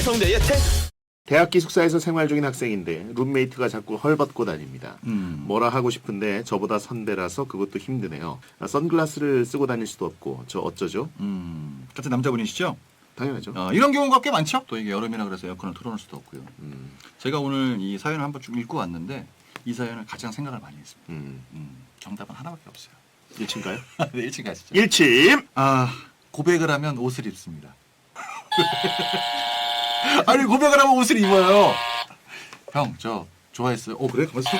해성대의 태 대학 기숙사에서 생활 중인 학생인데 룸메이트가 자꾸 헐벗고 다닙니다. 음. 뭐라 하고 싶은데 저보다 선배라서 그것도 힘드네요. 아, 선글라스를 쓰고 다닐 수도 없고 저 어쩌죠? 음, 같은 남자분이시죠? 당연하죠. 어, 이런 경우가 꽤 많죠? 또 이게 여름이라 그래서 에어컨을 틀어놓을 수도 없고요. 음, 제가 오늘 이 사연을 한번 쭉 읽고 왔는데 이 사연을 가장 생각을 많이 했습니다. 음. 음, 정답은 하나밖에 없어요. 1층가요? 네, 1층 가시죠. 1침! 아, 고백을 하면 옷을 입습니다. 아니, 고백을 하면 옷을 입어요. 형, 저 좋아했어요. 어, 그래? 가만있어.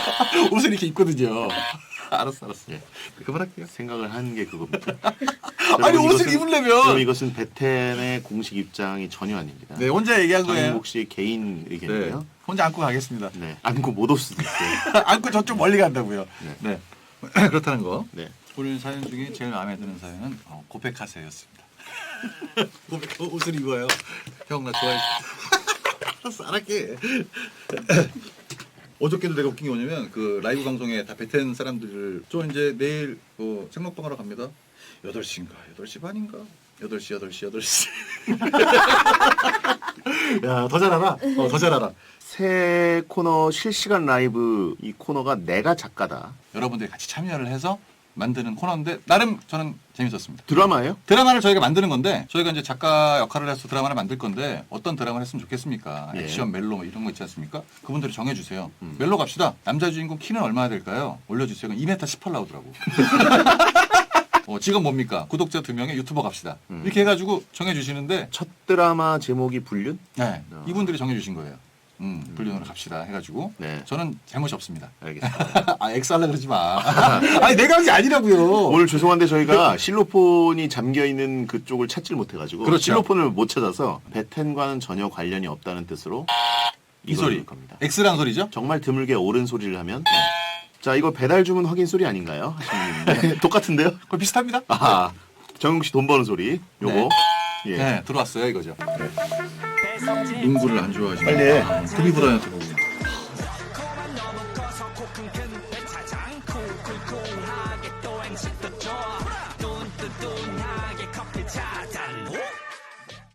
옷을 이렇게 입거든요. 알았어, 알았어. 예. 그만할게요. 생각을 하는 게 그겁니다. 아니, 여러분, 옷을 이것은- 입으려면. 그럼 이것은 베텐의 공식 입장이 전혀 아닙니다. 네, 혼자 얘기한 거예요. 장인국 씨의 개인 네. 의견이에요. 혼자 안고 가겠습니다. 네. 안고 못 올 수도 있어요. 안고 저쪽 멀리 간다고요. 네. 네. 그렇다는 거. 네. 오늘 사연 중에 제일 마음에 드는 사연은 어, 고백하세요였습니다. 고백 어, 옷을 입어요. 형 나 좋아해. 알았어 안 할게. 어저께도 내가 웃긴 게 뭐냐면 그 라이브 방송에 다 베텐 사람들을 저 이제 내일 뭐 생먹방 하러 갑니다. 8시인가 8시 반인가 8시 8시 8시 야더 잘 알아 어, 더 잘 알아 새 코너 실시간 라이브 이 코너가 내가 작가다. 여러분들이 같이 참여를 해서 만드는 코너인데 나름 저는 재밌었습니다. 드라마예요? 드라마를 저희가 만드는 건데 저희가 이제 작가 역할을 해서 드라마를 만들 건데 어떤 드라마를 했으면 좋겠습니까? 예. 액션, 멜로 뭐 이런 거 있지 않습니까? 그분들이 정해주세요. 음. 멜로 갑시다. 남자 주인공 키는 얼마나 될까요? 올려주세요. 2m 18 나오더라고. 어, 직업 뭡니까? 구독자 두 명에 유튜버 갑시다. 음. 이렇게 해가지고 정해주시는데 첫 드라마 제목이 불륜? 네, 어. 이분들이 정해주신 거예요. 음, 불륜으로 갑시다 해가지고 네. 저는 잘못이 없습니다. 알겠습니다. 아, 엑스할라 그러지 마. 아니, 내가 한 게 아니라고요. 오늘 죄송한데 저희가 실로폰이 잠겨 있는 그쪽을 찾질 못해가지고 그렇죠. 실로폰을 못 찾아서 베텐과는 전혀 관련이 없다는 뜻으로 이 이걸 소리. 넣을 겁니다. 엑스란 소리죠? 정말 드물게 옳은 소리를 하면 자 이거 배달 주문 확인 소리 아닌가요? 하시는 분인데 똑같은데요? 그거 비슷합니다. 아 정국 씨 돈 버는 소리 요거 예. 네, 들어왔어요, 이거죠. 농구를 안 좋아하시고 빨리 해. 드리블 하나 들어오고